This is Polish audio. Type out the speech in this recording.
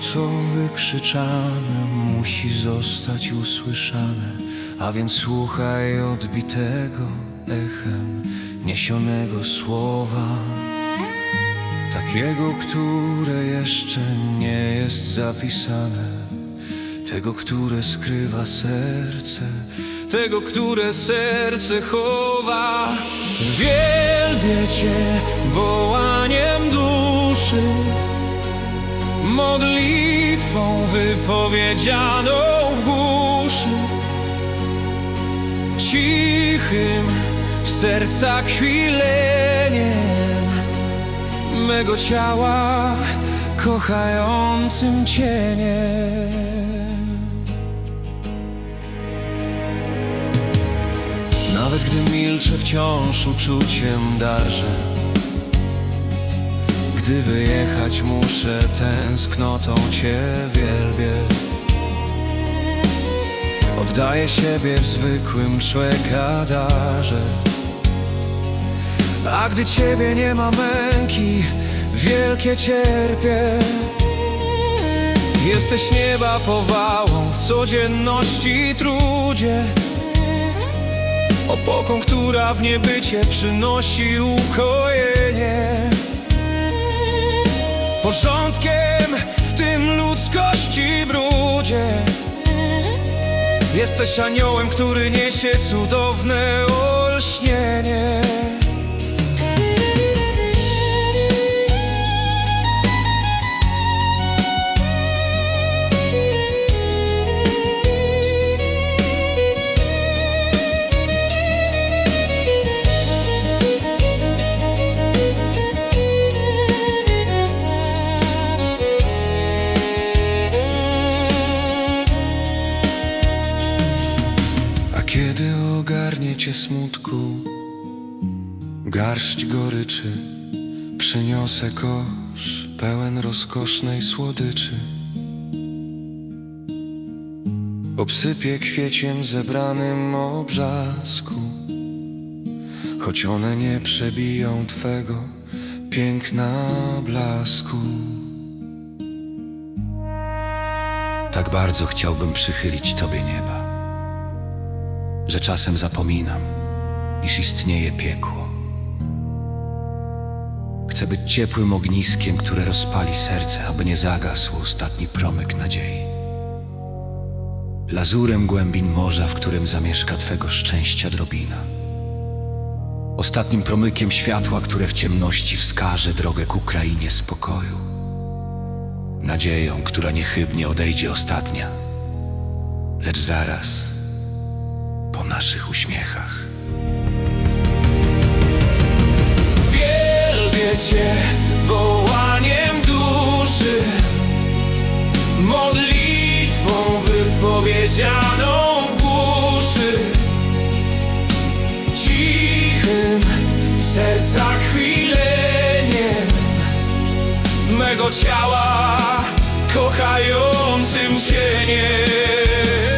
Co wykrzyczane, musi zostać usłyszane, a więc słuchaj odbitego echem niesionego słowa, takiego, które jeszcze nie jest zapisane, tego, które skrywa serce, tego, które serce chowa. Wielbię Cię wołaniem duszy modlitwą wypowiedzianą w głuszy, cichym serca chwileniem mego ciała kochającym cieniem. Nawet gdy milczę wciąż uczuciem darżę gdy wyjechać muszę, tęsknotą Cię wielbię. Oddaję siebie w zwykłym człowieka darze A gdy Ciebie nie ma męki, wielkie cierpię. Jesteś nieba powałą w codzienności trudzie. Opoką, która w niebycie przynosi ukojenie porządkiem w tym ludzkości brudzie. Jesteś aniołem, który niesie cudowne olśnienie. Kiedy ogarnie cię smutku, garść goryczy, przyniosę kosz pełen rozkosznej słodyczy. Obsypię kwieciem zebranym obrzasku, choć one nie przebiją twego piękna blasku. Tak bardzo chciałbym przychylić tobie nieba że czasem zapominam, iż istnieje piekło. Chcę być ciepłym ogniskiem, które rozpali serce, aby nie zagasł ostatni promyk nadziei. Lazurem głębin morza, w którym zamieszka Twego szczęścia drobina. Ostatnim promykiem światła, które w ciemności wskaże drogę ku krainie spokoju. Nadzieją, która niechybnie odejdzie ostatnia, lecz zaraz naszych uśmiechach. Wielbię Cię wołaniem duszy, modlitwą wypowiedzianą w głuszy, cichym serca chwileniem mego ciała kochającym cieniem.